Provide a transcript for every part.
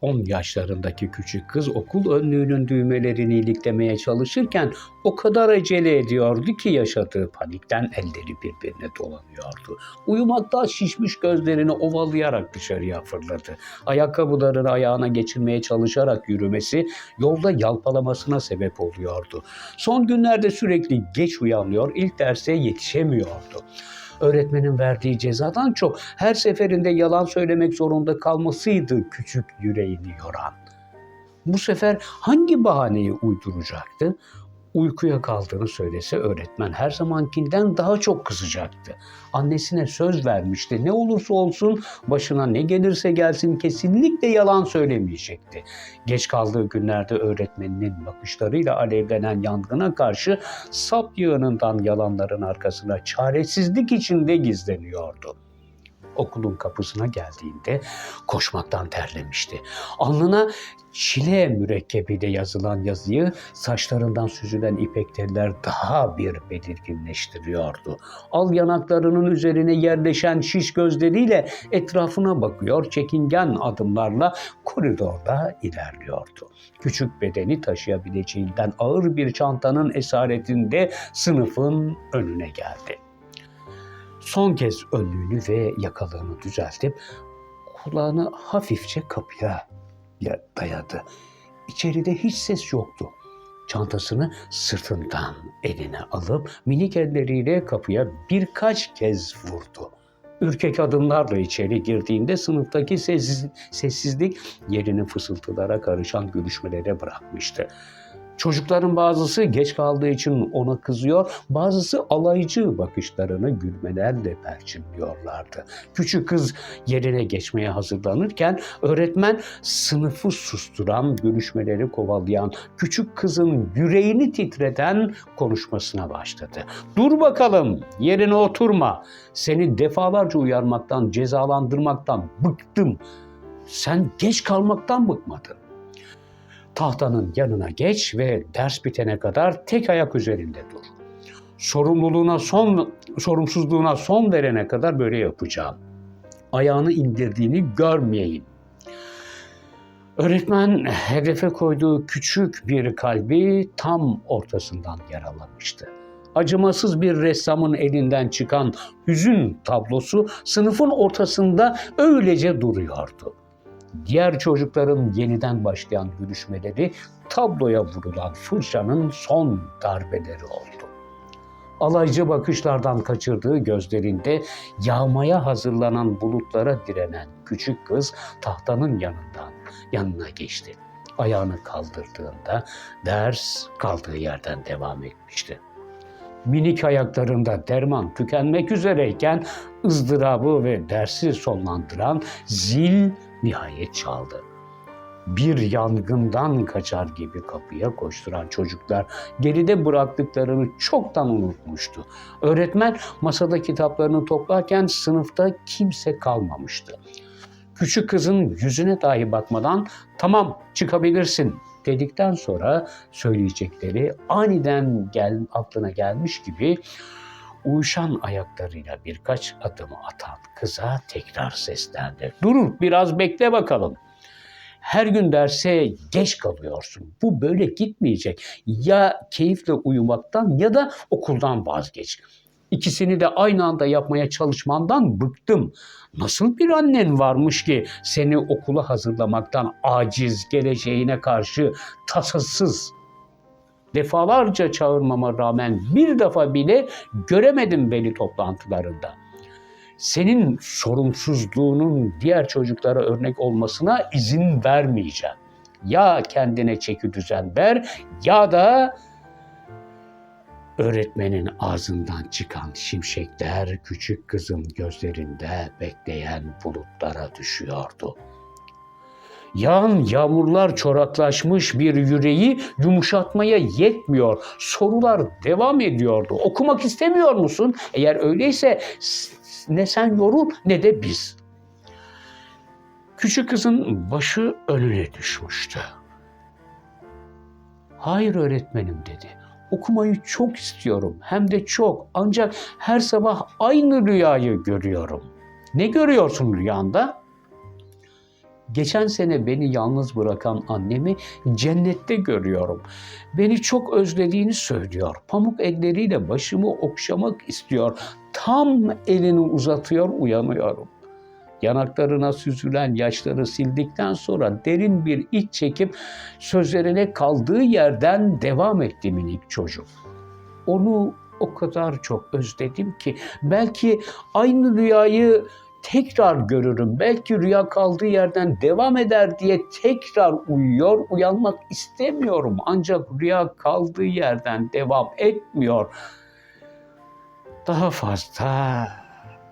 10 yaşlarındaki küçük kız okul önlüğünün düğmelerini iliklemeye çalışırken o kadar acele ediyordu ki yaşadığı panikten elleri birbirine dolanıyordu. Uyumakta şişmiş gözlerini ovalayarak dışarıya fırladı. Ayakkabılarını ayağına geçirmeye çalışarak yürümesi yolda yalpalamasına sebep oluyordu. Son günlerde sürekli geç uyanıyor, ilk derse yetişemiyordu öğretmenin verdiği cezadan çok her seferinde yalan söylemek zorunda kalmasıydı küçük yüreğini yoran. Bu sefer hangi bahaneyi uyduracaktı? Uykuya kaldığını söylese öğretmen her zamankinden daha çok kızacaktı. Annesine söz vermişti. Ne olursa olsun başına ne gelirse gelsin kesinlikle yalan söylemeyecekti. Geç kaldığı günlerde öğretmeninin bakışlarıyla alevlenen yangına karşı sap yığınından yalanların arkasına çaresizlik içinde gizleniyordu okulun kapısına geldiğinde koşmaktan terlemişti. Alnına çile mürekkebiyle yazılan yazıyı saçlarından süzülen ipek teller daha bir belirginleştiriyordu. Al yanaklarının üzerine yerleşen şiş gözleriyle etrafına bakıyor, çekingen adımlarla koridorda ilerliyordu. Küçük bedeni taşıyabileceğinden ağır bir çantanın esaretinde sınıfın önüne geldi. Son kez önlüğünü ve yakalığını düzeltip kulağını hafifçe kapıya dayadı. İçeride hiç ses yoktu. Çantasını sırtından eline alıp minik elleriyle kapıya birkaç kez vurdu. Ürkek adımlarla içeri girdiğinde sınıftaki sessiz, sessizlik yerini fısıltılara karışan gülüşmelere bırakmıştı. Çocukların bazısı geç kaldığı için ona kızıyor, bazısı alaycı bakışlarını gülmelerle perçinliyorlardı. Küçük kız yerine geçmeye hazırlanırken öğretmen sınıfı susturan, görüşmeleri kovalayan, küçük kızın yüreğini titreten konuşmasına başladı. Dur bakalım, yerine oturma. Seni defalarca uyarmaktan, cezalandırmaktan bıktım. Sen geç kalmaktan bıkmadın tahtanın yanına geç ve ders bitene kadar tek ayak üzerinde dur. Sorumluluğuna son, sorumsuzluğuna son verene kadar böyle yapacağım. Ayağını indirdiğini görmeyeyim. Öğretmen hedefe koyduğu küçük bir kalbi tam ortasından yaralamıştı. Acımasız bir ressamın elinden çıkan hüzün tablosu sınıfın ortasında öylece duruyordu diğer çocukların yeniden başlayan gülüşmeleri tabloya vurulan fırçanın son darbeleri oldu. Alaycı bakışlardan kaçırdığı gözlerinde yağmaya hazırlanan bulutlara direnen küçük kız tahtanın yanından yanına geçti. Ayağını kaldırdığında ders kaldığı yerden devam etmişti. Minik ayaklarında derman tükenmek üzereyken ızdırabı ve dersi sonlandıran zil nihayet çaldı. Bir yangından kaçar gibi kapıya koşturan çocuklar geride bıraktıklarını çoktan unutmuştu. Öğretmen masada kitaplarını toplarken sınıfta kimse kalmamıştı. Küçük kızın yüzüne dahi bakmadan tamam çıkabilirsin dedikten sonra söyleyecekleri aniden gel, aklına gelmiş gibi uyuşan ayaklarıyla birkaç adım atan kıza tekrar seslendi. Dur biraz bekle bakalım. Her gün derse geç kalıyorsun. Bu böyle gitmeyecek. Ya keyifle uyumaktan ya da okuldan vazgeç. İkisini de aynı anda yapmaya çalışmandan bıktım. Nasıl bir annen varmış ki seni okula hazırlamaktan aciz, geleceğine karşı tasasız Defalarca çağırmama rağmen bir defa bile göremedim beni toplantılarında. Senin sorumsuzluğunun diğer çocuklara örnek olmasına izin vermeyeceğim. Ya kendine çeki düzen ver ya da öğretmenin ağzından çıkan şimşekler küçük kızın gözlerinde bekleyen bulutlara düşüyordu. Yağan yağmurlar çoraklaşmış bir yüreği yumuşatmaya yetmiyor. Sorular devam ediyordu. Okumak istemiyor musun? Eğer öyleyse ne sen yorul ne de biz. Küçük kızın başı önüne düşmüştü. Hayır öğretmenim dedi. Okumayı çok istiyorum hem de çok ancak her sabah aynı rüyayı görüyorum. Ne görüyorsun rüyanda? Geçen sene beni yalnız bırakan annemi cennette görüyorum. Beni çok özlediğini söylüyor. Pamuk elleriyle başımı okşamak istiyor. Tam elini uzatıyor uyanıyorum. Yanaklarına süzülen yaşları sildikten sonra derin bir iç çekip sözlerine kaldığı yerden devam etti minik çocuk. Onu o kadar çok özledim ki belki aynı rüyayı tekrar görürüm. Belki rüya kaldığı yerden devam eder diye tekrar uyuyor. Uyanmak istemiyorum. Ancak rüya kaldığı yerden devam etmiyor. Daha fazla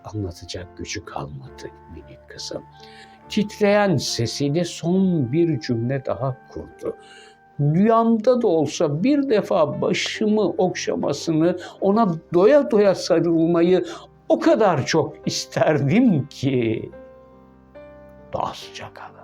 anlatacak gücü kalmadı minik kızım. Titreyen sesiyle son bir cümle daha kurdu. Rüyamda da olsa bir defa başımı okşamasını, ona doya doya sarılmayı o kadar çok isterdim ki. Daha sıcak kalın.